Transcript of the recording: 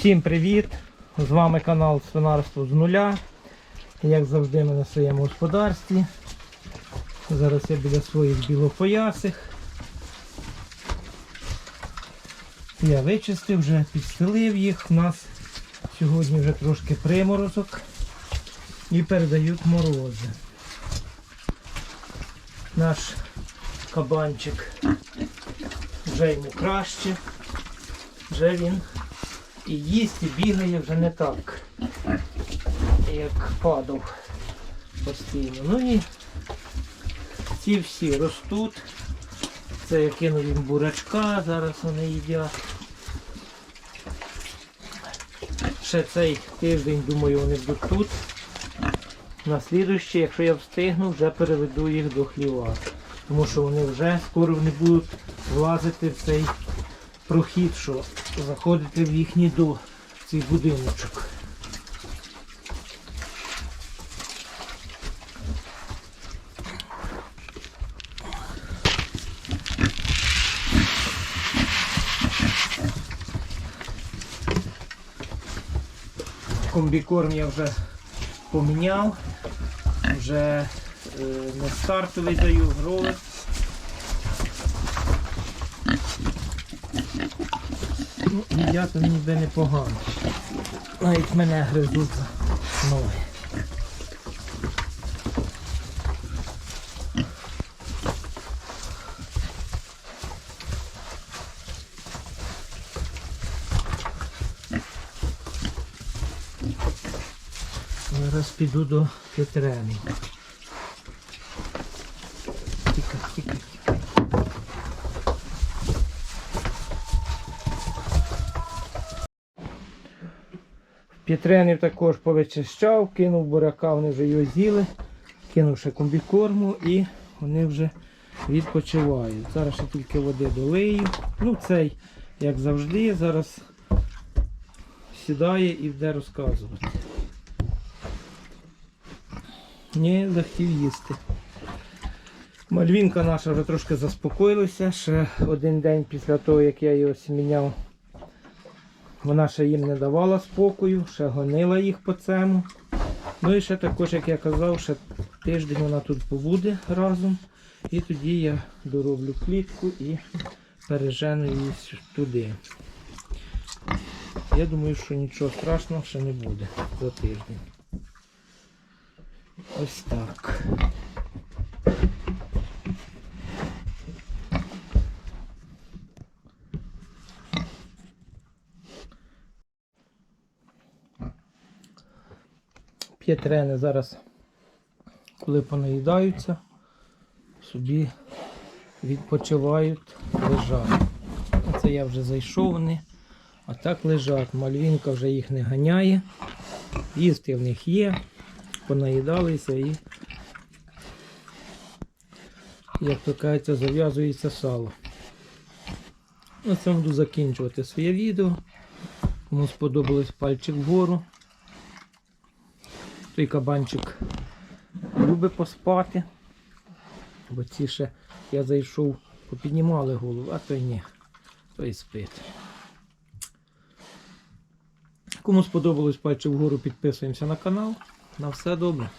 Всім привіт! З вами канал Свинарство з нуля. Як завжди ми на своєму господарстві. Зараз я біля своїх білопоясих. Я вичистив, вже підстелив їх. У нас сьогодні вже трошки приморозок і передають морози. Наш кабанчик вже йому краще. Вже він і їсть, і бігає вже не так, як падав постійно. Ну і ці всі ростуть. Це я кинув їм бурачка, зараз вони їдять. Ще цей тиждень, думаю, вони будуть тут. На слідуючий, якщо я встигну, вже переведу їх до хліва. Тому що вони вже скоро не будуть влазити в цей прохід, що заходити в їхній до цей будиночок. Комбікорм я вже поміняв, вже е, не стартовий даю грови. Ну, їдять вони ніби непогано. Навіть мене гризуть за ноги. Зараз піду до Петрени. Петренів також повичищав, кинув буряка, вони вже його з'їли, кинув ще комбікорму і вони вже відпочивають. Зараз ще тільки води долию. Ну цей, як завжди, зараз сідає і буде розказувати. Ні, захотів їсти. Мальвінка наша вже трошки заспокоїлася. Ще один день після того, як я його сміняв, вона ще їм не давала спокою, ще гонила їх по цьому. Ну і ще також, як я казав, ще тиждень вона тут побуде разом. І тоді я дороблю клітку і пережену її туди. Я думаю, що нічого страшного ще не буде за тиждень. Ось так. П'єтрени зараз, коли понаїдаються, собі відпочивають, лежать. Це я вже зайшов вони, а так лежать. Мальвінка вже їх не ганяє. Їсти в них є, понаїдалися і, як то кажеться, зав'язується сало. На цьому буду закінчувати своє відео. Кому сподобалось пальчик вгору. Той кабанчик любить поспати. Бо ці ще я зайшов, попіднімали голову, а той ні, той спить. Кому сподобалось пальчик вгору, підписуємося на канал. На все добре.